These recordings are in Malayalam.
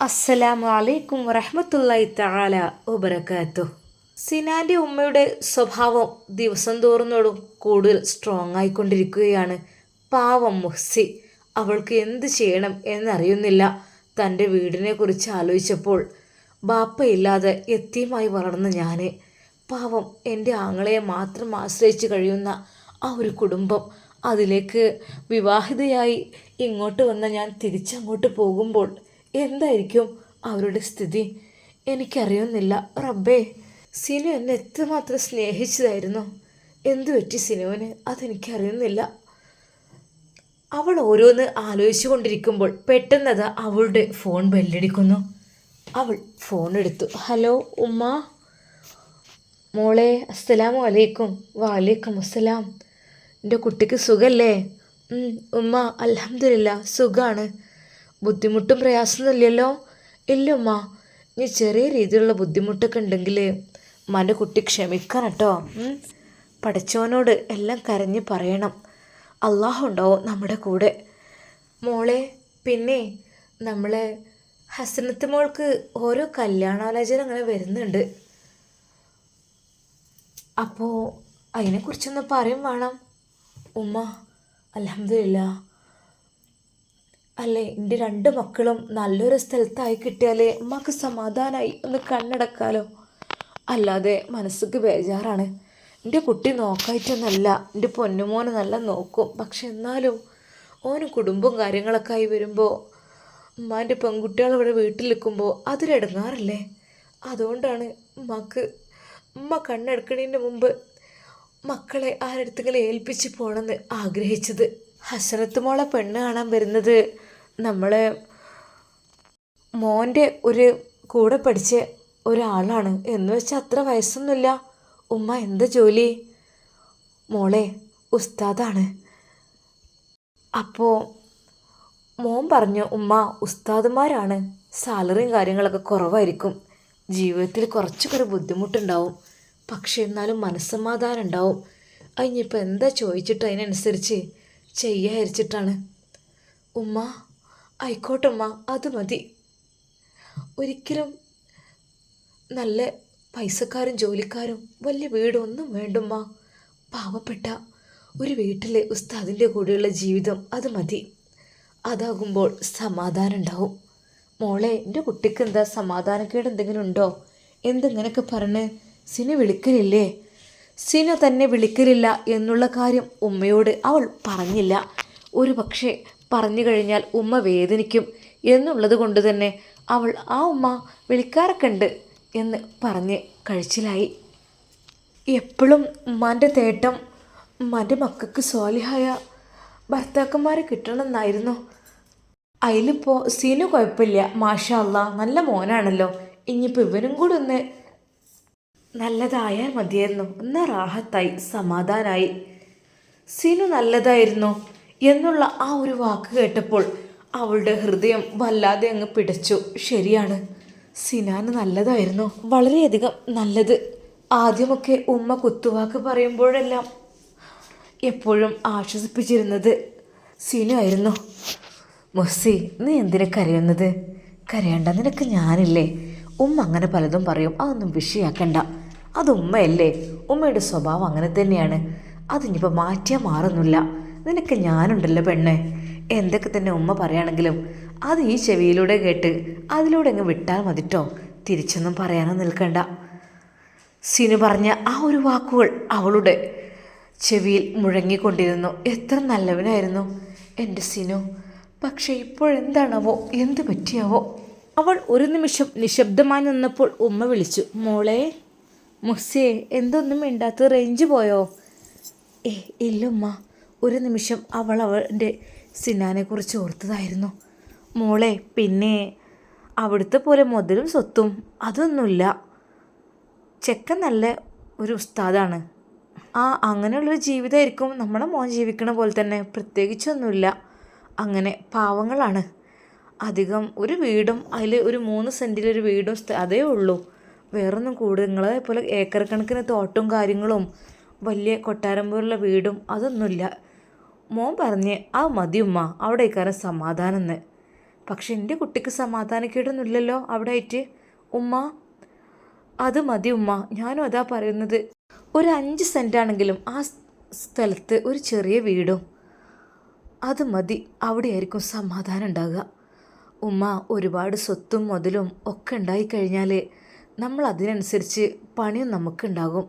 അസ്സലാമു അലൈക്കും വറഹമത്തല്ലായി തആല വബറകാത്തു സിനാന്റെ ഉമ്മയുടെ സ്വഭാവം ദിവസം തോറുന്നോടും കൂടുതൽ സ്ട്രോങ് ആയിക്കൊണ്ടിരിക്കുകയാണ്. പാവം മുഹ്സി. അവൾക്ക് എന്ത് ചെയ്യണം എന്നറിയുന്നില്ല. തന്റെ വീടിനെ കുറിച്ച് ആലോചിച്ചപ്പോൾ ബാപ്പയില്ലാതെ എത്തിയുമായി വളർന്ന ഞാൻ പാവം എന്റെ ആങ്ങളെ മാത്രം ആശ്രയിച്ച് കഴിയുന്ന ആ ഒരു കുടുംബം അതിലേക്ക് വിവാഹിതയായി ഇങ്ങോട്ട് വന്ന ഞാൻ തിരിച്ചങ്ങോട്ട് പോകുമ്പോൾ എന്തായിരിക്കും അവരുടെ സ്ഥിതി? എനിക്കറിയുന്നില്ല. റബ്ബേ സിനു എന്നെ എത്രമാത്രം സ്നേഹിച്ചതായിരുന്നു. എന്തു പറ്റി സിനുവിന്? അതെനിക്കറിയുന്നില്ല. അവൾ ഓരോന്ന് ആലോചിച്ചു കൊണ്ടിരിക്കുമ്പോൾ പെട്ടെന്നത് അവളുടെ ഫോൺ ബെല്ലടിക്കുന്നു. അവൾ ഫോൺ എടുത്തു. ഹലോ ഉമ്മ? മോളെ അസ്സലാമു അലൈക്കും. വാലേക്കും അസ്സലാം. എന്റെ കുട്ടിക്ക് സുഖല്ലേ? ഉമ്മ അലഹമില്ല സുഖാണ്. ബുദ്ധിമുട്ടും പ്രയാസമൊന്നുമില്ലല്ലോ? ഇല്ലല്ലോ ഇല്ലമ്മ ഇനി ചെറിയ രീതിയിലുള്ള ബുദ്ധിമുട്ടൊക്കെ ഉണ്ടെങ്കിൽ മന കുട്ടി ക്ഷമിക്കണം കേട്ടോ. പഠിച്ചവനോട് എല്ലാം കരഞ്ഞ് പറയണം. അള്ളാഹു ഉണ്ടാവും നമ്മുടെ കൂടെ? മോളെ പിന്നെ നമ്മളെ ഹസനത്ത് മോൾക്ക് ഓരോ കല്യാണാലോചന അങ്ങനെ വരുന്നുണ്ട്. അപ്പോൾ അതിനെക്കുറിച്ചൊന്ന് പറയും വേണം. ഉമ്മ അലഹമില്ല അല്ലേ? എന്റെ രണ്ട് മക്കളും നല്ലൊരു സ്ഥലത്തായി കിട്ടിയാലേ മക്ക് സമാധാനമായി ഒന്ന് കണ്ണടക്കാലോ. അല്ലാതെ മനസ്സുക്ക് ബേജാറാണ്. എന്റെ കുട്ടി നോക്കായിട്ടൊന്നല്ല എന്റെ പൊന്നുമോനെ നല്ല നോക്കും. പക്ഷെ എന്നാലും ഓന് കുടുംബവും കാര്യങ്ങളൊക്കെ ആയി വരുമ്പോൾ ഉമ്മാന്റെ പെൺകുട്ടികൾ ഇവിടെ വീട്ടിൽ നിൽക്കുമ്പോൾ അതിലിടങ്ങാറില്ലേ അതുകൊണ്ടാണ് ഉമ്മക്ക് ഉമ്മ കണ്ണെടുക്കണതിന് മുമ്പ് മക്കളെ ആരെടുത്തെങ്കിലും ഏൽപ്പിച്ച് പോകണമെന്ന് ആഗ്രഹിച്ചത്. ഹസരത്ത് മോളെ പെണ്ണ് കാണാൻ വരുന്നത് നമ്മളെ മോന്റെ ഒരു കൂടെ പഠിച്ച ഒരാളാണ് എന്ന് വെച്ചാൽ അത്ര വയസ്സൊന്നുമില്ല. ഉമ്മ എന്താ ജോലി? മോളെ ഉസ്താദാണ്. അപ്പോൾ മോൻ പറഞ്ഞു ഉമ്മ ഉസ്താദുമാരാണ്. സാലറിയും കാര്യങ്ങളൊക്കെ കുറവായിരിക്കും. ജീവിതത്തിൽ കുറച്ചൊക്കെ ബുദ്ധിമുട്ടുണ്ടാവും. പക്ഷേ എന്നാലും മനസ്സമാധാനം ഉണ്ടാവും. അതിനിപ്പോൾ എന്താ ചോദിച്ചിട്ട് അതിനനുസരിച്ച് ചെയ്യാതിരിച്ചിട്ടാണ് ഉമ്മ ആയിക്കോട്ടെ ഉമ്മ അത് മതി. ഒരിക്കലും നല്ല പൈസക്കാരും ജോലിക്കാരും വലിയ വീടൊന്നും വേണ്ടമ്മ. പാവപ്പെട്ട ഒരു വീട്ടിലെ ഉസ്താദിന്റെ കൂടെയുള്ള ജീവിതം അത് മതി. അതാകുമ്പോൾ സമാധാനം ഉണ്ടാവും. മോളെ എന്റെ കുട്ടിക്ക് എന്താ സമാധാനക്കേട് എന്തെങ്കിലും ഉണ്ടോ? എന്തെങ്ങനെയൊക്കെ പറഞ്ഞ് സിനി വിളിക്കലില്ലേ? സിന തന്നെ വിളിക്കലില്ല എന്നുള്ള കാര്യം ഉമ്മയോട് അവൾ പറഞ്ഞില്ല. ഒരു പക്ഷേ പറഞ്ഞു കഴിഞ്ഞാൽ ഉമ്മ വേദനിക്കും. എന്നുള്ളത് കൊണ്ട് തന്നെ അവൾ ആ ഉമ്മ വിളിക്കാറൊക്കെ ഉണ്ട് എന്ന് പറഞ്ഞ് കഴിച്ചിലായി. എപ്പോഴും ഉമ്മാന്റെ തേട്ടം ഉമ്മാന്റെ മക്കൾക്ക് സ്വാലിഹായ ഭർത്താക്കന്മാരെ കിട്ടണമെന്നായിരുന്നു. അതിലിപ്പോൾ സീനു കുഴപ്പമില്ല മാഷാ അല്ലാ നല്ല മോനാണല്ലോ. ഇനിയിപ്പോൾ ഇവനും കൂടെ ഒന്ന് നല്ലതായാൽ മതിയായിരുന്നു. ഒന്ന് റാഹത്തായി സമാധാനായി. സീനു നല്ലതായിരുന്നു. എന്നുള്ള ആ ഒരു വാക്ക് കേട്ടപ്പോൾ അവളുടെ ഹൃദയം വല്ലാതെ അങ്ങ് പിടച്ചു. ശരിയാണ്. സിനാന് നല്ലതായിരുന്നു. വളരെയധികം നല്ലത്. ആദ്യമൊക്കെ ഉമ്മ കുത്തുവാക്ക് പറയുമ്പോഴെല്ലാം എപ്പോഴും ആശ്വസിപ്പിച്ചിരുന്നത് സിനു ആയിരുന്നു മൊസ്സി നീ എന്തിനെ കരയുന്നത്? കരയണ്ട നിനക്ക് ഞാനില്ലേ? ഉമ്മ അങ്ങനെ പലതും പറയും. അതൊന്നും വിഷയാക്കണ്ട. അത് ഉമ്മയല്ലേ? ഉമ്മയുടെ സ്വഭാവം അങ്ങനെ തന്നെയാണ്. അതിനിപ്പോൾ മാറ്റിയാൽ മാറുന്നില്ല. നിനക്ക് ഞാനുണ്ടല്ലോ പെണ്ണെ. എന്തൊക്കെ തന്നെ ഉമ്മ പറയുകയാണെങ്കിലും അത് ഈ ചെവിയിലൂടെ കേട്ട് അതിലൂടെ അങ്ങ് വിട്ടാൽ മതിട്ടോ. തിരിച്ചൊന്നും പറയാനോ നിൽക്കണ്ട. സിനു പറഞ്ഞ ആ ഒരു വാക്കുകൾ അവളുടെ ചെവിയിൽ മുഴങ്ങിക്കൊണ്ടിരുന്നു. എത്ര നല്ലവനായിരുന്നു എന്റെ സിനു. പക്ഷെ ഇപ്പോഴെന്താണാവോ? എന്ത് പറ്റിയാവോ? അവൾ ഒരു നിമിഷം നിശബ്ദമായി നിന്നപ്പോൾ ഉമ്മ വിളിച്ചു. മോളെ മുസ്സിയെ എന്തൊന്നും മിണ്ടാത്ത റേഞ്ച് പോയോ? ഏ ഇല്ല ഉമ്മ ഒരു നിമിഷം അവൾ അവന്റെ സിനാനെക്കുറിച്ച് ഓർത്തതായിരുന്നു. മോളെ പിന്നെ അവിടുത്തെ പോലെ മുതലും സ്വത്തും അതൊന്നുമില്ല. ചെക്കൻ നല്ല ഒരു ഉസ്താദാണ്. ആ അങ്ങനെയുള്ളൊരു ജീവിതമായിരിക്കും നമ്മുടെ മോൻ ജീവിക്കണ പോലെ തന്നെ. പ്രത്യേകിച്ചൊന്നുമില്ല. അങ്ങനെ പാവങ്ങളാണ്. അധികം ഒരു വീടും അതിൽ ഒരു മൂന്ന് സെന്റിലൊരു വീടും അതേ ഉള്ളൂ. വേറൊന്നും കൂടുതൽ നിങ്ങളെ പോലെ ഏക്കർ കണക്കിന് തോട്ടവും കാര്യങ്ങളും വലിയ കൊട്ടാരം പോലുള്ള വീടും അതൊന്നുമില്ല. മോൻ പറഞ്ഞ് ആ മതി ഉമ്മ അവിടെ ഇക്കാരം സമാധാനം എന്ന്. പക്ഷെ എന്റെ കുട്ടിക്ക് സമാധാനക്കേടൊന്നുമില്ലല്ലോ അവിടെ ആയിട്ട് ഉമ്മ അത് മതി ഉമ്മ ഞാനും അതാ പറയുന്നത്. ഒരു അഞ്ച് സെന്റാണെങ്കിലും ആ സ്ഥലത്ത് ഒരു ചെറിയ വീടും. അത് മതി അവിടെയായിരിക്കും സമാധാനം ഉണ്ടാകുക ഉമ്മ ഒരുപാട് സ്വത്തും മുതലും ഒക്കെ ഉണ്ടായിക്കഴിഞ്ഞാൽ നമ്മൾ അതിനനുസരിച്ച് പണിയും നമുക്കുണ്ടാകും.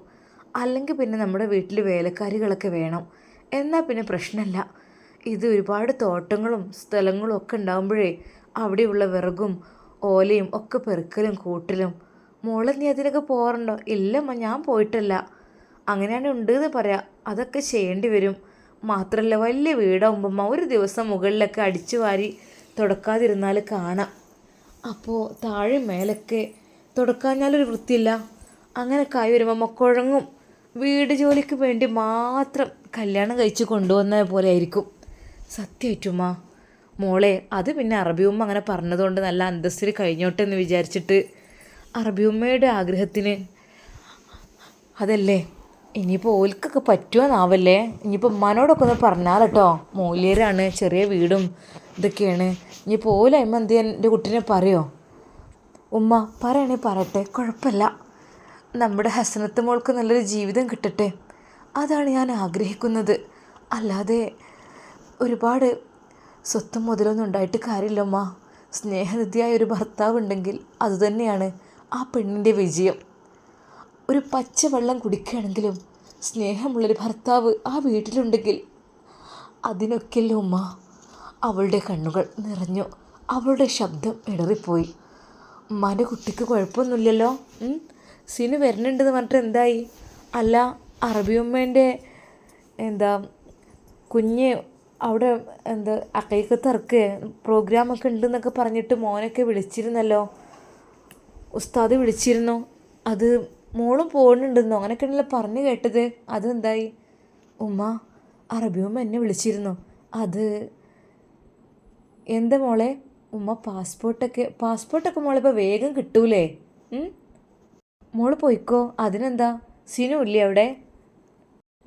അല്ലെങ്കിൽ പിന്നെ നമ്മുടെ വീട്ടിൽ വേലക്കാരികളൊക്കെ വേണം. എന്നാൽ പിന്നെ പ്രശ്നമല്ല ഇത് ഒരുപാട് തോട്ടങ്ങളും സ്ഥലങ്ങളും ഒക്കെ ഉണ്ടാകുമ്പോഴേ അവിടെയുള്ള വിറകും ഓലയും ഒക്കെ പെറുക്കലും കൂട്ടലും. മോളെ നീ അതിനൊക്കെ പോകാറുണ്ടോ? ഇല്ലമ്മ ഞാൻ പോയിട്ടല്ല. അങ്ങനെയാണ് ഉണ്ട് എന്ന് പറയാം. അതൊക്കെ ചെയ്യേണ്ടി വരും. മാത്രമല്ല വലിയ വീടാകുമ്പം ഒരു ദിവസം മുകളിലൊക്കെ അടിച്ചു വാരി തുടക്കാതിരുന്നാൽ കാണാം. അപ്പോൾ താഴെ മേലൊക്കെ തുടക്കാഞ്ഞാലൊരു വൃത്തിയില്ല. അങ്ങനെ ആയി വരുമ്പോൾ മക്കുഴങ്ങും വീട് ജോലിക്ക് വേണ്ടി മാത്രം കല്യാണം കഴിച്ച് കൊണ്ടുവന്ന പോലെ ആയിരിക്കും സത്യമായിട്ടുമ്മ മോളെ അത് പിന്നെ അറബിയുമ്മ അങ്ങനെ പറഞ്ഞതുകൊണ്ട് നല്ല അന്തസ്സിൽ കഴിഞ്ഞോട്ടെ എന്ന് വിചാരിച്ചിട്ട് അറബിയുമ്മയുടെ ആഗ്രഹത്തിന്. അതല്ലേ? ഇനിയിപ്പോൾ ഓൽക്കൊക്കെ പറ്റുമെന്നാവല്ലേ ഇനിയിപ്പോൾ ഉമ്മാനോടൊക്കെ ഒന്ന് പറഞ്ഞാൽ കേട്ടോ. മൂല്യരാണ് ചെറിയ വീടും ഇതൊക്കെയാണ്. ഇനിയിപ്പോൾ ഓലയമ്മ എന്ത് എന്റെ കുട്ടീനെ പറയോ? ഉമ്മ പറയണേ പറയട്ടെ. കുഴപ്പമില്ല. നമ്മുടെ ഹസനത്ത് മോൾക്ക് നല്ലൊരു ജീവിതം കിട്ടട്ടെ. അതാണ് ഞാൻ ആഗ്രഹിക്കുന്നത്. അല്ലാതെ ഒരുപാട് സ്വത്തും മുതലൊന്നും ഉണ്ടായിട്ട് കാര്യമില്ലമ്മ സ്നേഹനിധിയായ ഒരു ഭർത്താവ് ഉണ്ടെങ്കിൽ അതുതന്നെയാണ് ആ പെണ്ണിന്റെ വിജയം. ഒരു പച്ചവെള്ളം കുടിക്കുകയാണെങ്കിലും സ്നേഹമുള്ളൊരു ഭർത്താവ് ആ വീട്ടിലുണ്ടെങ്കിൽ അതിനൊക്കെയല്ലേ ഉമ്മ. അവളുടെ കണ്ണുകൾ നിറഞ്ഞു. അവളുടെ ശബ്ദം ഇടറിപ്പോയി. ഉമ്മാന്റെ കുട്ടിക്ക് കുഴപ്പമൊന്നുമില്ലല്ലോ? സിനു വരുന്നുണ്ടെന്ന് പറഞ്ഞിട്ട് എന്തായി? അല്ല അറബിയമ്മേന്റെ എന്താ കുഞ്ഞ് അവിടെ എന്താ അക്കൈക്കത്തിറക്ക് പ്രോഗ്രാമൊക്കെ ഉണ്ടെന്നൊക്കെ പറഞ്ഞിട്ട് മോനൊക്കെ വിളിച്ചിരുന്നല്ലോ. ഉസ്താദ് വിളിച്ചിരുന്നു. അത് മോളും പോകുന്നുണ്ടെന്നോ അങ്ങനെയൊക്കെയാണല്ലോ പറഞ്ഞു കേട്ടത്. അതെന്തായി? ഉമ്മ അറബിയമ്മ എന്നെ വിളിച്ചിരുന്നു. അത് എന്താ മോളെ? ഉമ്മ പാസ്പോർട്ടൊക്കെ പാസ്പോർട്ടൊക്കെ മോളെ ഇപ്പോൾ വേഗം കിട്ടൂലേ? മോൾ പോയിക്കോ. അതിനെന്താ? സിനു ഇല്ലേ അവിടെ?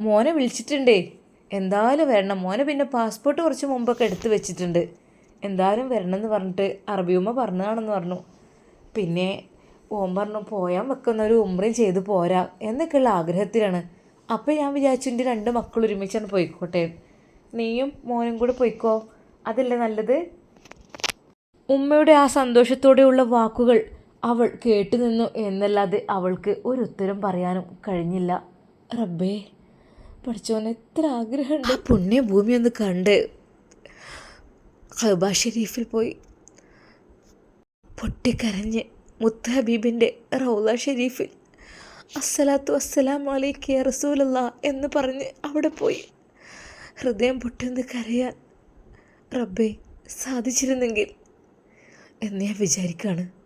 മോനെ വിളിച്ചിട്ടുണ്ടേ. എന്തായാലും വരണം. മോനെ പിന്നെ പാസ്പോർട്ട് കുറച്ച് മുമ്പൊക്കെ എടുത്ത് വെച്ചിട്ടുണ്ട്. എന്തായാലും വരണം എന്ന് പറഞ്ഞിട്ട് അറബിയുമ്മ പറഞ്ഞതാണെന്ന് പറഞ്ഞു. പിന്നെ ഓം പറഞ്ഞു പോയാൻ വെക്കുന്ന ഒരു ഉമ്രയും ചെയ്ത് പോരാ എന്നൊക്കെയുള്ള ആഗ്രഹത്തിലാണ്. അപ്പോൾ ഞാൻ വിചാരിച്ചു എന്റെ രണ്ട് മക്കൾ ഒരുമിച്ചാണ് പോയിക്കോട്ടെ. നീയും മോനും കൂടെ പോയിക്കോ. അതല്ലേ നല്ലത്? ഉമ്മയുടെ ആ സന്തോഷത്തോടെയുള്ള വാക്കുകൾ അവൾ കേട്ടുനിന്നു എന്നല്ലാതെ അവൾക്ക് ഒരു ഉത്തരം പറയാനും കഴിഞ്ഞില്ല. റബ്ബേ പഠിച്ചോൻ എത്ര ആഗ്രഹമുണ്ട്. പുണ്യഭൂമി ഒന്ന് കണ്ട് ഹബ ഷെരീഫിൽ പോയി പൊട്ടിക്കരഞ്ഞ് മുത്ത് ഹബീബിന്റെ റൗല ഷെരീഫിൽ അസ്സലാത്തു വസ്സലാം അലൈക്ക് റസൂലല്ല എന്ന് പറഞ്ഞ് അവിടെ പോയി. ഹൃദയം പൊട്ടിന്ന് കരയാൻ റബ്ബേ സാധിച്ചിരുന്നെങ്കിൽ എന്ന് ഞാൻ വിചാരിക്കുകയാണ്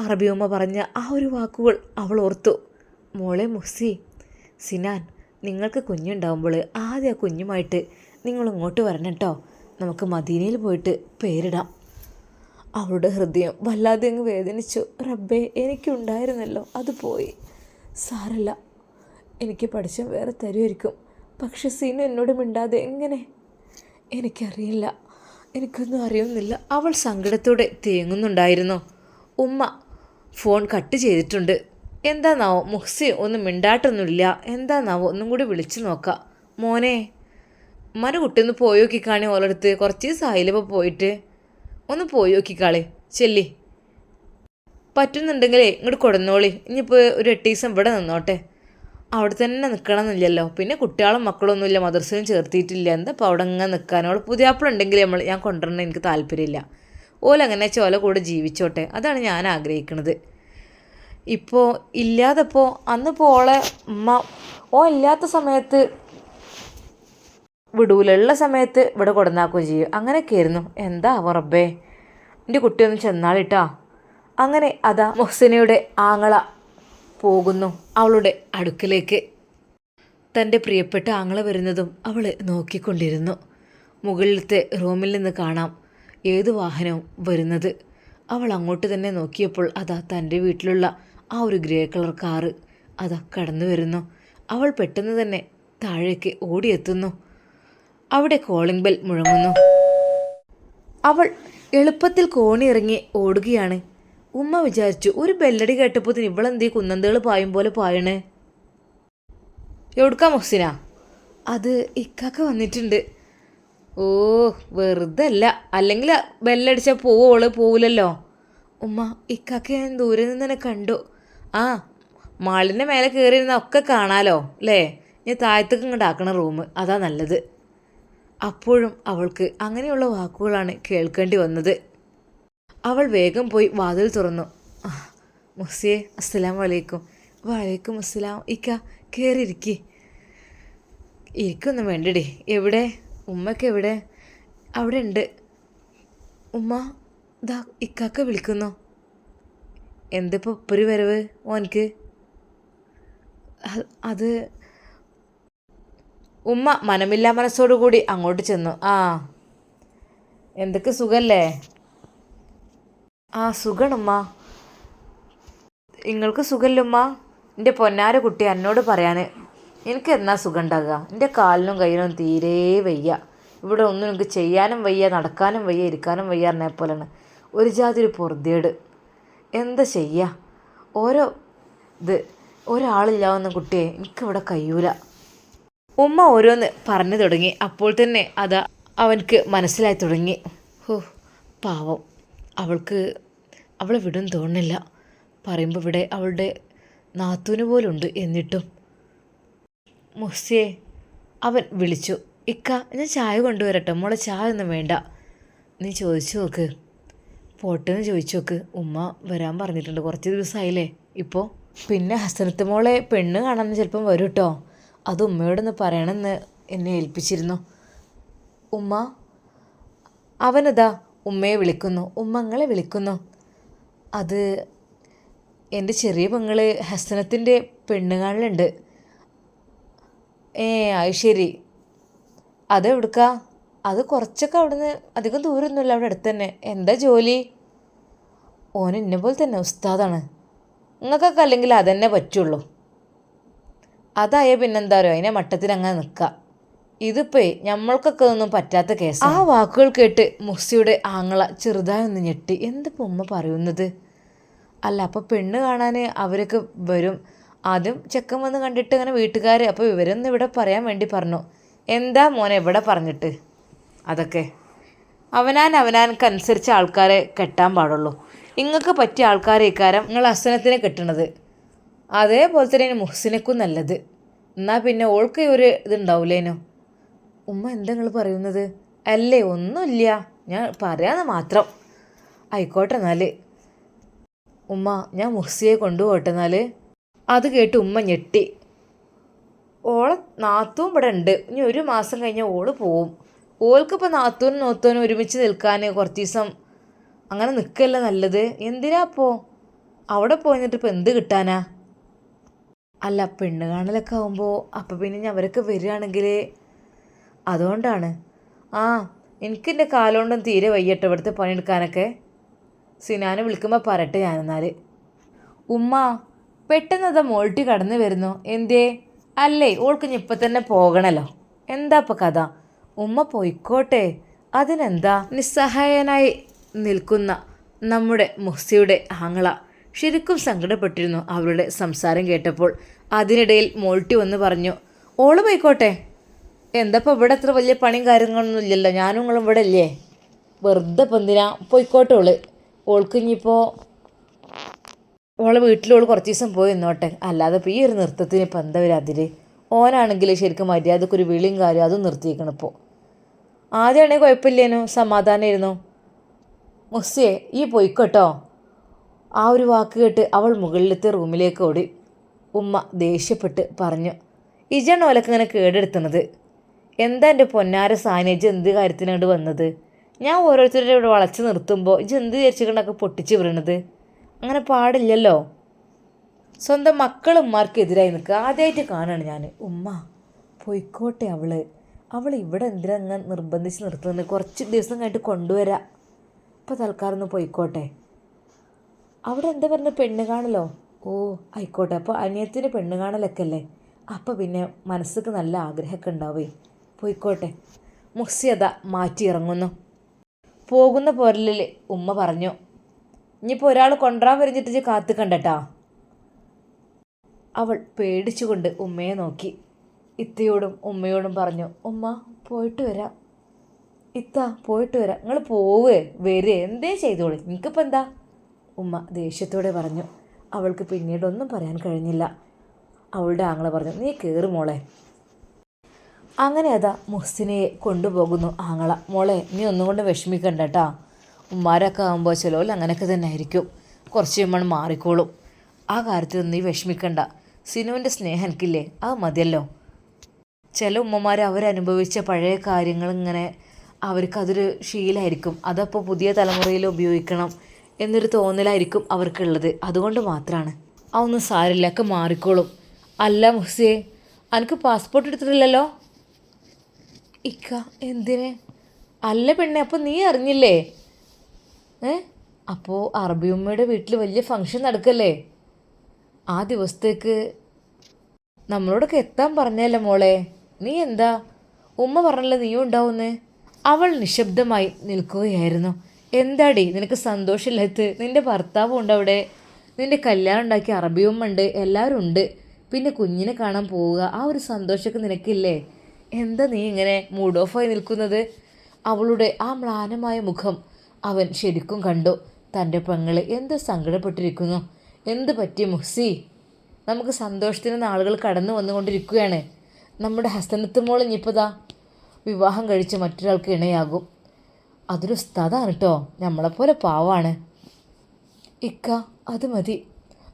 അറബിയമ്മ പറഞ്ഞ ആ ഒരു വാക്കുകൾ അവൾ ഓർത്തു. മോളെ മുസി സിനാൻ നിങ്ങൾക്ക് കുഞ്ഞുണ്ടാവുമ്പോൾ ആദ്യം ആ കുഞ്ഞുമായിട്ട് നിങ്ങൾ ഇങ്ങോട്ട് വരണം കേട്ടോ നമുക്ക് മദീനയിൽ പോയിട്ട് പേരിടാം. അവളുടെ ഹൃദയം വല്ലാതെ അങ്ങ് വേദനിച്ചു. റബ്ബേ എനിക്കുണ്ടായിരുന്നല്ലോ അത് പോയി. സാരല്ല എനിക്ക് പഠിച്ചാൽ വേറെ തരുമായിരിക്കും. പക്ഷെ സീനു എന്നോട് മിണ്ടാതെ എങ്ങനെ? എനിക്കറിയില്ല എനിക്കൊന്നും അറിയുന്നില്ല. അവൾ സങ്കടത്തോടെ തേങ്ങുന്നുണ്ടായിരുന്നു. ഉമ്മ ഫോൺ കട്ട് ചെയ്തിട്ടുണ്ട്. എന്താന്നാവോ മുഹ്സി ഒന്നും മിണ്ടാട്ടൊന്നുമില്ല. എന്താന്നാവോ ഒന്നും കൂടി വിളിച്ചു നോക്കാം. മോനെ മന കുട്ടി ഒന്ന് പോയി നോക്കിക്കാണി ഓളടുത്ത് കുറച്ച് ദിവസമായില്ലപ്പോൾ പോയിട്ട്. ഒന്ന് പോയി നോക്കിക്കാളെ ചെല്ലി. പറ്റുന്നുണ്ടെങ്കിലേ ഇങ്ങോട്ട് കൊടുന്നോളി. ഇനിയിപ്പോൾ ഒരു എട്ട് ദിവസം ഇവിടെ നിന്നോട്ടെ. അവിടെ തന്നെ നിൽക്കണമെന്നില്ലല്ലോ പിന്നെ കുട്ടികളും മക്കളൊന്നുമില്ല. മദർസയും ചേർത്തിയിട്ടില്ല. എന്താ അപ്പോൾ അവിടെ അങ്ങനെ നിൽക്കാനോൾ പുതിയാപ്പിളുണ്ടെങ്കിൽ നമ്മൾ ഞാൻ കൊണ്ടുവരണം എനിക്ക് താല്പര്യമില്ല. ഓലങ്ങനെ ചോല കൂടെ ജീവിച്ചോട്ടെ. അതാണ് ഞാൻ ആഗ്രഹിക്കുന്നത് ഇപ്പോൾ ഇല്ലാതപ്പോൾ അന്നിപ്പോൾ പോളെ ഉമ്മ ഓ ഇല്ലാത്ത സമയത്ത് വിടൂലുള്ള സമയത്ത് ഇവിടെ കൊടുന്നാക്കുകയും ചെയ്യും. അങ്ങനെയൊക്കെ ആയിരുന്നു എന്താ റബ്ബേ. എന്റെ കുട്ടിയൊന്ന് ചെന്നാളിട്ടാ. അങ്ങനെ അതാ മൊഹ്സിനയുടെ ആങ്ങള പോകുന്നു അവളുടെ അടുക്കിലേക്ക്. തന്റെ പ്രിയപ്പെട്ട ആങ്ങള വരുന്നതും അവൾ നോക്കിക്കൊണ്ടിരുന്നു. മുകളിലത്തെ റൂമിൽ നിന്ന് കാണാം. ഏത് വാഹനവും വരുന്നത്? അവൾ അങ്ങോട്ട് തന്നെ നോക്കിയപ്പോൾ അതാ തന്റെ വീട്ടിലുള്ള ആ ഒരു ഗ്രേ കളർ കാറ്. അതാ കടന്നു വരുന്നു. അവൾ പെട്ടെന്ന് തന്നെ താഴേക്ക് ഓടിയെത്തുന്നു. അവിടെ കോളിംഗ് ബെൽ മുഴങ്ങുന്നു. അവൾ എളുപ്പത്തിൽ കോണി ഇറങ്ങി ഓടുകയാണ്. ഉമ്മ വിചാരിച്ചു ഒരു ബെല്ലടി കേട്ടപ്പോൾ ഇവളെന്തീ കുന്നന്തകൾ പായും പോലെ പായണേ? എവിടുക്കാ മൊഹ്സിന? അത് ഇക്കാക്ക വന്നിട്ടുണ്ട്. ഓ വെറുതെ അല്ല അല്ലെങ്കിൽ ബെല്ലടിച്ചാൽ പോവോൾ പോവില്ലല്ലോ ഉമ്മ ഇക്കാക്ക ഞാൻ ദൂരെ നിന്ന് തന്നെ കണ്ടു. ആ മാളിന്റെ മേലെ കയറിയിരുന്ന ഒക്കെ കാണാലോ അല്ലേ ഞാൻ താഴത്തേക്ക് ഇങ്ങോട്ട് റൂം. അതാ നല്ലത്. അപ്പോഴും അവൾക്ക് അങ്ങനെയുള്ള വാക്കുകളാണ് കേൾക്കേണ്ടി വന്നത്. അവൾ വേഗം പോയി വാതിൽ തുറന്നു. മുസിയെ അസ്സലാം വലൈക്കും വലൈക്കും അസ്സലാം. ഇക്ക കയറിയിരിക്കി ഇരിക്കൊന്നും വേണ്ടടി. എവിടെ? ഉമ്മക്ക് എവിടെ? അവിടെ ഉണ്ട് ഉമ്മ ദാ ഇക്കാക്ക വിളിക്കുന്നു. എന്തിപ്പോൾ ഒരു വരവ് ഓനക്ക് അത് ഉമ്മ മനമില്ലാ മനസ്സോടുകൂടി അങ്ങോട്ട് ചെന്നു. ആ എന്തൊക്കെ സുഖല്ലേ? ആ സുഖണുമ്മ നിങ്ങൾക്ക് സുഖല്ലുമ്മ എന്റെ പൊന്നാര കുട്ടി എന്നോട് പറയാൻ എനിക്ക് എന്നാ സുഖം ഉണ്ടാകുക എന്റെ കാലിനും കയ്യിനും തീരെ വയ്യ. ഇവിടെ ഒന്നും എനിക്ക് ചെയ്യാനും വയ്യ നടക്കാനും വയ്യ ഇരിക്കാനും വയ്യ പറഞ്ഞ പോലെയാണ്. ഒരു ജാതി ഒരു പൊറുതേട് എന്താ ചെയ്യുക ഓരോ ഇത് ഒരാളില്ലാവുന്ന കുട്ടിയെ എനിക്കിവിടെ കഴിയൂല. ഉമ്മ ഓരോന്ന് പറഞ്ഞു തുടങ്ങി. അപ്പോൾ തന്നെ അത് അവൻക്ക് മനസ്സിലായി തുടങ്ങി. ഹോ പാവം. അവൾക്ക് അവളെ വിടും തോന്നുന്നില്ല. പറയുമ്പോൾ ഇവിടെ അവളുടെ നാത്തൂന് പോലുണ്ട് എന്നിട്ടും. മുഹ്സിയെ അവൻ വിളിച്ചു ഇക്ക ഞാൻ ചായ കൊണ്ടുവരട്ടെ മോളെ ചായ ഒന്നും വേണ്ട. നീ ചോദിച്ചു നോക്ക്. പോട്ടെന്ന് ചോദിച്ചു നോക്ക്. ഉമ്മ വരാൻ പറഞ്ഞിട്ടുണ്ട് കുറച്ച് ദിവസമായില്ലേ. ഇപ്പോൾ പിന്നെ ഹസനത്ത് മോളെ പെണ്ണ് കാണാമെന്ന് ചിലപ്പം വരും കേട്ടോ അത് ഉമ്മയോടൊന്ന് പറയണമെന്ന് എന്നെ ഏൽപ്പിച്ചിരുന്നു. ഉമ്മ അവനതാ? ഉമ്മയെ വിളിക്കുന്നു. ഉമ്മങ്ങളെ വിളിക്കുന്നു. അത് എന്റെ ചെറിയ പെങ്ങൾ ഹസനത്തിന്റെ പെണ്ണ് കാണലുണ്ട്. ഏ അത് ശരി. അതെവിടുക്കാ അത് കുറച്ചൊക്കെ അവിടുന്ന് അധികം ദൂരമൊന്നുമില്ല അവിടെ അടുത്ത് തന്നെ. എന്താ ജോലി? ഓൻ എന്നെ പോലെ തന്നെ ഉസ്താദാണ്. നിങ്ങൾക്കൊക്കെ അല്ലെങ്കിൽ അതന്നെ പറ്റുള്ളൂ. അതായ പിന്നെന്താ പറയുക അതിനെ മട്ടത്തിൽ അങ്ങനെ നിൽക്കുക ഇതിപ്പോ ഞമ്മൾക്കൊക്കെ ഒന്നും പറ്റാത്ത കേസ്. ആ വാക്കുകൾ കേട്ട് മുസ്സിയുടെ ആങ്ങള ചെറുതായി ഒന്ന് ഞെട്ടി. എന്തിപ്പോ ഉമ്മ പറയുന്നത്? അല്ല അപ്പോൾ പെണ്ണ് കാണാൻ അവരൊക്കെ വരും. ആദ്യം ചെക്കൻ വന്ന് കണ്ടിട്ട് അങ്ങനെ വീട്ടുകാർ അപ്പോൾ ഇവരൊന്നും ഇവിടെ പറയാൻ വേണ്ടി പറഞ്ഞു. എന്താ മോനെ ഇവിടെ പറഞ്ഞിട്ട്? അതൊക്കെ. അവനാൻ അവനാൻക്കനുസരിച്ച ആൾക്കാരെ കെട്ടാൻ പാടുള്ളൂ. നിങ്ങൾക്ക് പറ്റിയ ആൾക്കാരെ ഇക്കാരം നിങ്ങൾ അസനത്തിനെ കെട്ടണത്. അതേപോലെ തന്നെ മുഹ്സിനക്കും നല്ലത്. എന്നാൽ പിന്നെ ഓൾക്ക് ഒരു ഇതുണ്ടാവില്ലേനോ ഉമ്മ എന്താ നിങ്ങൾ പറയുന്നത്? അല്ലേ ഒന്നുമില്ല. ഞാൻ പറയാന്ന് മാത്രം. ആയിക്കോട്ടെ എന്നാൽ ഉമ്മ ഞാൻ മുഹ്സിയെ കൊണ്ടുപോട്ടെ എന്നാൽ അത് കേട്ട് ഉമ്മ ഞെട്ടി. ഓളെ നാത്തും ഇവിടെ ഉണ്ട്. ഇനി ഒരു മാസം കഴിഞ്ഞാൽ ഓൾ പോവും. ഓൾക്കിപ്പോൾ നാത്തൂനും നോത്തൂനും ഒരുമിച്ച് നിൽക്കാൻ കുറച്ച് ദിവസം അങ്ങനെ നിൽക്കല്ല നല്ലത്? എന്തിനാ അപ്പോൾ അവിടെ പോയിട്ട് ഇപ്പോൾ എന്ത് കിട്ടാനാ? അല്ല പെണ്ണ് കാണലൊക്കെ ആകുമ്പോൾ അപ്പം പിന്നെ അവരൊക്കെ വരികയാണെങ്കിൽ അതുകൊണ്ടാണ്. ആ എനിക്ക് എന്റെ കാലുകൊണ്ടും തീരെ വയ്യട്ടെ ഇവിടുത്തെ പണിയെടുക്കാനൊക്കെ. സിനാനെ വിളിക്കുമ്പോൾ പറയട്ടെ ഞാനെന്നാൽ ഉമ്മ പെട്ടെന്നത് മോൾട്ടി കടന്നു വരുന്നു. എന്തേ? അല്ലേ ഓൾക്ക് ഇപ്പം തന്നെ പോകണല്ലോ. എന്താ ഇപ്പം കഥ? ഉമ്മ പോയിക്കോട്ടെ. അതിനെന്താ? നിസ്സഹായനായി നിൽക്കുന്ന നമ്മുടെ മുഹ്സിയുടെ ആങ്ങള ശരിക്കും സങ്കടപ്പെട്ടിരുന്നു അവരുടെ സംസാരം കേട്ടപ്പോൾ. അതിനിടയിൽ മോൾട്ടി വന്ന് പറഞ്ഞു ഓൾ പോയിക്കോട്ടെ. എന്താപ്പോൾ ഇവിടെ അത്ര വലിയ പണിയും കാര്യങ്ങളൊന്നും ഇല്ലല്ലോ. ഞാനും ഇവിടെ ഇല്ലേ? വെറുതെ പന്തിനാ പോയിക്കോട്ടെ ഓൾ. ഓൾക്ക് ഇനിയിപ്പോൾ ഓളെ വീട്ടിലോൾ കുറച്ച് ദിവസം പോയി നിന്നോട്ടെ. അല്ലാതെ ഇപ്പോൾ ഈ ഒരു നൃത്തത്തിന് ഇപ്പം എന്താ വരും അതിൽ ഓനാണെങ്കിൽ ശരിക്കും മര്യാദയ്ക്ക് ഒരു വിളിയും കാര്യം അതും നിർത്തിയേക്കണം ഇപ്പോൾ ആദ്യമാണെങ്കിൽ കുഴപ്പമില്ലേനു? സമാധാനമായിരുന്നു മുസ്സിയെ ഈ പോയിക്കോട്ടോ. ആ ഒരു വാക്ക് കേട്ട് അവൾ മുകളിലത്തെ റൂമിലേക്ക് ഓടി ഉമ്മ ദേഷ്യപ്പെട്ട് പറഞ്ഞു ഇജാണ് ഓലക്ക് ഇങ്ങനെ കേടെടുത്തണത്? എന്താ എന്റെ പൊന്നാര സാനേജ് എന്ത് കാര്യത്തിനാണ് വന്നത്? ഞാൻ ഓരോരുത്തരുടെ ഇവിടെ വളച്ച് നിർത്തുമ്പോൾ ഇജ് എന്ത് വിചാരിച്ചിട്ടുണ്ടൊക്കെ പൊട്ടിച്ച് വീണത് അങ്ങനെ പാടില്ലല്ലോ. സ്വന്തം മക്കളും മക്കളുമ്മാർക്കെതിരായി നിൽക്കുക. ആദ്യമായിട്ട് കാണുകയാണ് ഞാൻ ഉമ്മ പോയിക്കോട്ടെ അവൾ അവൾ ഇവിടെ എന്തിനാ അങ്ങനെ നിർബന്ധിച്ച് നിർത്തുന്നത്? കുറച്ച് ദിവസം കഴിഞ്ഞിട്ട് കൊണ്ടുവരാം. ഇപ്പോൾ തൽക്കാലം പൊയ്ക്കോട്ടെ. അവിടെ എന്താ പറഞ്ഞ പെണ്ണ് കാണലോ? ഓ ആയിക്കോട്ടെ. അപ്പോൾ അനിയത്തിന് പെണ്ണ് കാണലൊക്കെ അല്ലേ? അപ്പോൾ പിന്നെ മനസ്സിക്ക് നല്ല ആഗ്രഹമൊക്കെ ഉണ്ടാവേ. പോയിക്കോട്ടെ. മുസ്യത മാറ്റി ഇറങ്ങുന്നു പോകുന്ന പോരലിൽ ഉമ്മ പറഞ്ഞു ഇനിയിപ്പോൾ ഒരാൾ കൊണ്ടുവരാൻ വരഞ്ഞിട്ട് കാത്തു കണ്ടട്ടാ. അവൾ പേടിച്ചുകൊണ്ട് ഉമ്മയെ നോക്കി. ഇത്തയോടും ഉമ്മയോടും പറഞ്ഞു ഉമ്മ പോയിട്ട് വരാം. ഇത്ത പോയിട്ട് വരാം. നിങ്ങൾ പോവേ വരേ. എന്തേ ചെയ്തോളൂ? നിങ്ങൾക്കിപ്പോൾ എന്താ? ഉമ്മ ദേഷ്യത്തോടെ പറഞ്ഞു. അവൾക്ക് പിന്നീടൊന്നും പറയാൻ കഴിഞ്ഞില്ല. അവളുടെ ആങ്ങള പറഞ്ഞു നീ കയറി മോളെ. അങ്ങനെ അതാ മുഹ്സിനെ കൊണ്ടുപോകുന്നു ആങ്ങള. മോളെ നീ ഒന്നും കൊണ്ട് വിഷമിക്കണ്ട കേട്ടാ ഉമ്മാരൊക്കെ ആകുമ്പോൾ ചിലവിൽ അങ്ങനെയൊക്കെ തന്നെ ആയിരിക്കും. കുറച്ച് കഴിയുമ്പോൾ മാറിക്കോളും. ആ കാര്യത്തിൽ നീ വിഷമിക്കണ്ട. സിനുവിന്റെ സ്നേഹം എനിക്കില്ലേ? അത് മതിയല്ലോ. ചില ഉമ്മമാർ അവരനുഭവിച്ച പഴയ കാര്യങ്ങൾ ഇങ്ങനെ അവർക്കതൊരു ശീലമായിരിക്കും അതപ്പോൾ പുതിയ തലമുറയിൽ ഉപയോഗിക്കണം എന്നൊരു തോന്നലായിരിക്കും അവർക്കുള്ളത്. അതുകൊണ്ട് മാത്രമാണ് അതൊന്നും സാരില്ല ഒക്കെ മാറിക്കോളും. അല്ല മുസേ എനിക്ക് പാസ്പോർട്ട് എടുത്തിട്ടില്ലല്ലോ? ഇക്ക എന്തിനെ? അല്ല പെണ്ണെ അപ്പം നീ അറിഞ്ഞില്ലേ? ഏ? അപ്പോൾ അറബി ഉമ്മയുടെ വീട്ടിൽ വലിയ ഫങ്ഷൻ നടക്കല്ലേ? ആ ദിവസത്തേക്ക് നമ്മളോടൊക്കെ എത്താൻ പറഞ്ഞല്ലേ മോളെ? നീ എന്താ? ഉമ്മ പറഞ്ഞല്ലോ നീയും ഉണ്ടാവുന്നു? അവൾ നിശബ്ദമായി നിൽക്കുകയായിരുന്നു. എന്താടി നിനക്ക് സന്തോഷമില്ലാത്ത നിന്റെ ഭർത്താവും ഉണ്ട് അവിടെ? നിന്റെ കല്യാണം ഉണ്ടാക്കിയ അറബിയും ഉണ്ട് എല്ലാവരും ഉണ്ട്. പിന്നെ കുഞ്ഞിനെ കാണാൻ പോവുക ആ ഒരു സന്തോഷമൊക്കെ നിനക്കില്ലേ? എന്താ നീ ഇങ്ങനെ മൂഡ് ഓഫായി നിൽക്കുന്നത്? അവളുടെ ആ മ്ലാനമായ മുഖം അവൻ ശരിക്കും കണ്ടു. തന്റെ പെങ്ങളെ എന്ത് സങ്കടപ്പെട്ടിരിക്കുന്നു? എന്ത് പറ്റി മുസി നമുക്ക് സന്തോഷത്തിന് നാളുകൾ കടന്നു വന്നുകൊണ്ടിരിക്കുകയാണ്. നമ്മുടെ ഹസനത്ത് മോൾ ഇനിയിപ്പതാ? വിവാഹം കഴിച്ച് മറ്റൊരാൾക്ക് ഇണയാകും. അതൊരു സ്ഥതാണ് കേട്ടോ നമ്മളെപ്പോലെ പാവാണ്. ഇക്ക അത് മതി.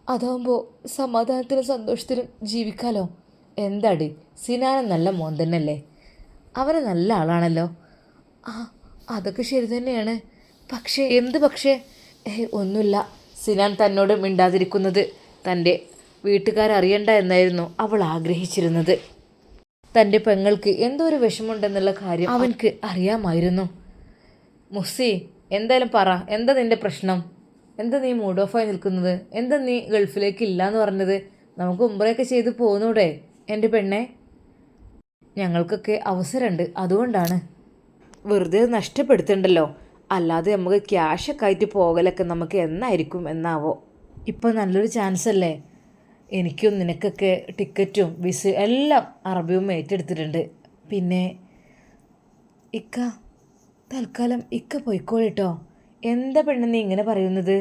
അതാവുമ്പോൾ സമാധാനത്തിനും സന്തോഷത്തിനും ജീവിക്കാലോ. എന്താടി? സിനാനൻ നല്ല മോൻ തന്നെയല്ലേ? അവന് നല്ല ആളാണല്ലോ. ആ അതൊക്കെ ശരി തന്നെയാണ്. പക്ഷേ എന്ത് പക്ഷേ? ഏ ഒന്നുമില്ല. സിനാൻ തന്നോട് മിണ്ടാതിരിക്കുന്നത് തന്റെ വീട്ടുകാരറിയണ്ട എന്നായിരുന്നു അവൾ ആഗ്രഹിച്ചിരുന്നത്. തന്റെ പെങ്ങൾക്ക് എന്തോ ഒരു വിഷമമുണ്ടെന്നുള്ള കാര്യം അവൻക്ക് അറിയാമായിരുന്നു. മുസ്സി എന്തായാലും പറ എന്താ നിന്റെ പ്രശ്നം? എന്താ നീ മൂഡ് ഓഫായി നിൽക്കുന്നത്? എന്താ നീ ഗൾഫിലേക്ക് ഇല്ല എന്ന് പറഞ്ഞത്? നമുക്ക് ഉംറയൊക്കെ ചെയ്ത് പോന്നൂടെ എന്റെ പെണ്ണെ? ഞങ്ങൾക്കൊക്കെ അവസരമുണ്ട് അതുകൊണ്ടാണ്. വെറുതെ നഷ്ടപ്പെടുത്തണ്ടല്ലോ. അല്ലാതെ നമുക്ക് ക്യാഷൊക്കെ ആയിട്ട് പോകലൊക്കെ നമുക്ക് എന്നായിരിക്കും എന്നാവോ? ഇപ്പോൾ നല്ലൊരു ചാൻസ് അല്ലേ? എനിക്കും നിനക്കൊക്കെ ടിക്കറ്റും വിസ എല്ലാം അറബിയും ഏറ്റെടുത്തിട്ടുണ്ട്. പിന്നെ ഇക്ക തൽക്കാലം ഇക്ക പോയിക്കോളിട്ടോ. എന്താ പെണ്ണ് നീ ഇങ്ങനെ പറയുന്നത്?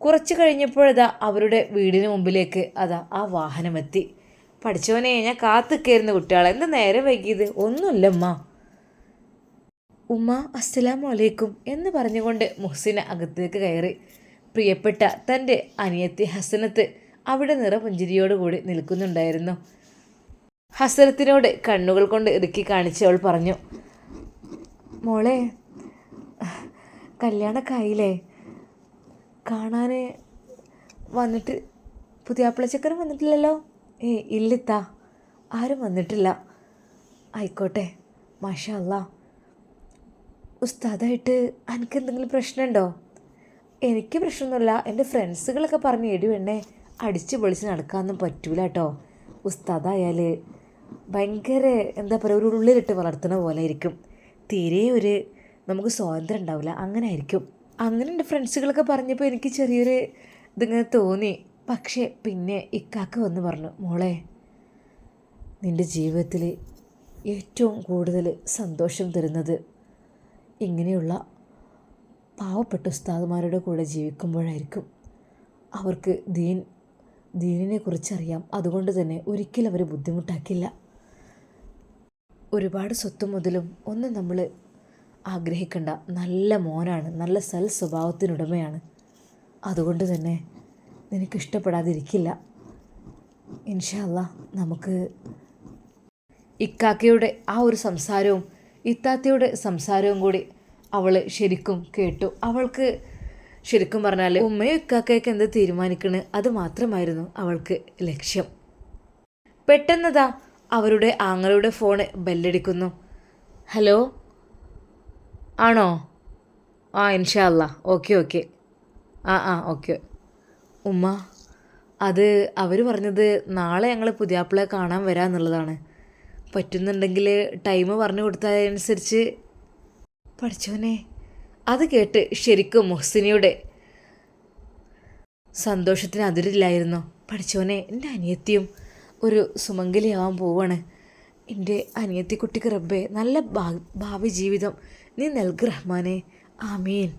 കുറച്ച് കഴിഞ്ഞപ്പോഴതാ അവരുടെ വീടിന് മുമ്പിലേക്ക് അതാ ആ വാഹനമെത്തി. പഠിച്ചവനെ ഞാൻ കാത്തിക്കായിരുന്നു കുട്ടികളെ. എന്താ നേരെ വൈകിയത്? ഒന്നുമില്ല ഉമ്മ അസ്സലാമു അലൈക്കും എന്ന് പറഞ്ഞുകൊണ്ട് മുഹ്സിന അകത്തേക്ക് കയറി. പ്രിയപ്പെട്ട തന്റെ അനിയത്തി ഹസനത്ത് അവിടെ നിറപുഞ്ചിരിയോടുകൂടി നിൽക്കുന്നുണ്ടായിരുന്നു. ഹസനത്തിനോട് കണ്ണുകൾ കൊണ്ട് ഇറുക്കി കാണിച്ചവൾ പറഞ്ഞു മോളെ കല്യാണക്കായില്ലേ കാണാൻ വന്നിട്ട് പുതിയാപ്പിളച്ചക്കനും വന്നിട്ടില്ലല്ലോ? ഏ ഇല്ലിത്താ ആരും വന്നിട്ടില്ല. ആയിക്കോട്ടെ മാഷ അല്ലാ ഉസ്താദായിട്ട് എനിക്ക് എന്തെങ്കിലും പ്രശ്നമുണ്ടോ? എനിക്ക് പ്രശ്നമൊന്നുമില്ല. എന്റെ ഫ്രണ്ട്സുകളൊക്കെ പറഞ്ഞ് എടി വേണേ അടിച്ച് പൊളിച്ച് നടക്കാനൊന്നും പറ്റൂല കേട്ടോ ഉസ്താദായാൽ ഭയങ്കര എന്താ പറയുക ഒരു ഉള്ളിലിട്ട് വളർത്തുന്ന പോലെ ആയിരിക്കും. തീരെ ഒരു നമുക്ക് സ്വാതന്ത്ര്യം ഉണ്ടാവില്ല. അങ്ങനെ ആയിരിക്കും. അങ്ങനെ എന്റെ ഫ്രണ്ട്സുകളൊക്കെ പറഞ്ഞപ്പോൾ എനിക്ക് ചെറിയൊരു ഇതിങ്ങനെ തോന്നി. പക്ഷേ പിന്നെ ഇക്കാക്ക് വന്ന് പറഞ്ഞു മോളെ നിന്റെ ജീവിതത്തിൽ ഏറ്റവും കൂടുതൽ സന്തോഷം തരുന്നത് ഇങ്ങനെയുള്ള പാവപ്പെട്ട ഉസ്താദുമാരുടെ കൂടെ ജീവിക്കുമ്പോഴായിരിക്കും അവർക്ക് ദീൻ ദീനിനെ കുറിച്ചറിയാം. അതുകൊണ്ട് തന്നെ ഒരിക്കലും അവർ ബുദ്ധിമുട്ടാക്കില്ല. ഒരുപാട് സ്വത്തും മുതലും ഒന്നും നമ്മൾ ആഗ്രഹിക്കേണ്ട. നല്ല മോനാണ് നല്ല സൽ സ്വഭാവത്തിനുടമയാണ്. അതുകൊണ്ട് തന്നെ നിനക്കിഷ്ടപ്പെടാതിരിക്കില്ല ഇൻഷല്ല നമുക്ക് ഇക്കാക്കയുടെ ആ ഒരു സംസാരവും ഇത്താത്തയുടെ സംസാരവും കൂടി അവൾ ശരിക്കും കേട്ടു. അവൾക്ക് ശരിക്കും പറഞ്ഞാൽ ഉമ്മയും ഇക്കാക്കയൊക്കെ എന്ത് തീരുമാനിക്കണ്? അത് മാത്രമായിരുന്നു അവൾക്ക് ലക്ഷ്യം. പെട്ടെന്നതാ അവരുടെ ആങ്ങളുടെ ഫോണ് ബെല്ലടിക്കുന്നു. ഹലോ? ആണോ? ആ ഇൻഷാല്ല ഓക്കെ ഓക്കെ. ആ ആ ഓക്കെ. ഉമ്മ അത് അവർ പറഞ്ഞത് നാളെ ഞങ്ങൾ പുതിയാപ്പിളെ കാണാൻ വരാമെന്നുള്ളതാണ് പറ്റുന്നുണ്ടെങ്കിൽ ടൈം പറഞ്ഞു കൊടുത്തതനുസരിച്ച് പഠിച്ചോനെ അത് കേട്ട് ശരിക്കും മുഹ്സിനിയുടെ സന്തോഷത്തിന് അതിരില്ലായിരുന്നു. പഠിച്ചോനെ എന്റെ അനിയത്തിയും ഒരു സുമംഗലിയാവാൻ പോവാണ്. എന്റെ അനിയത്തിക്കുട്ടിക്ക് റബ്ബേ നല്ല ഭാവി ജീവിതം നീ നൽകു റഹ്മാനെ. ആമീൻ.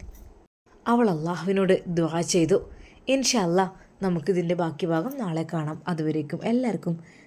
അവൾ അള്ളാഹുവിനോട് ദ്വാ ചെയ്തു. ഇൻഷല്ല നമുക്കിതിന്റെ ബാക്കി ഭാഗം നാളെ കാണാം. അതുവരേക്കും എല്ലാവർക്കും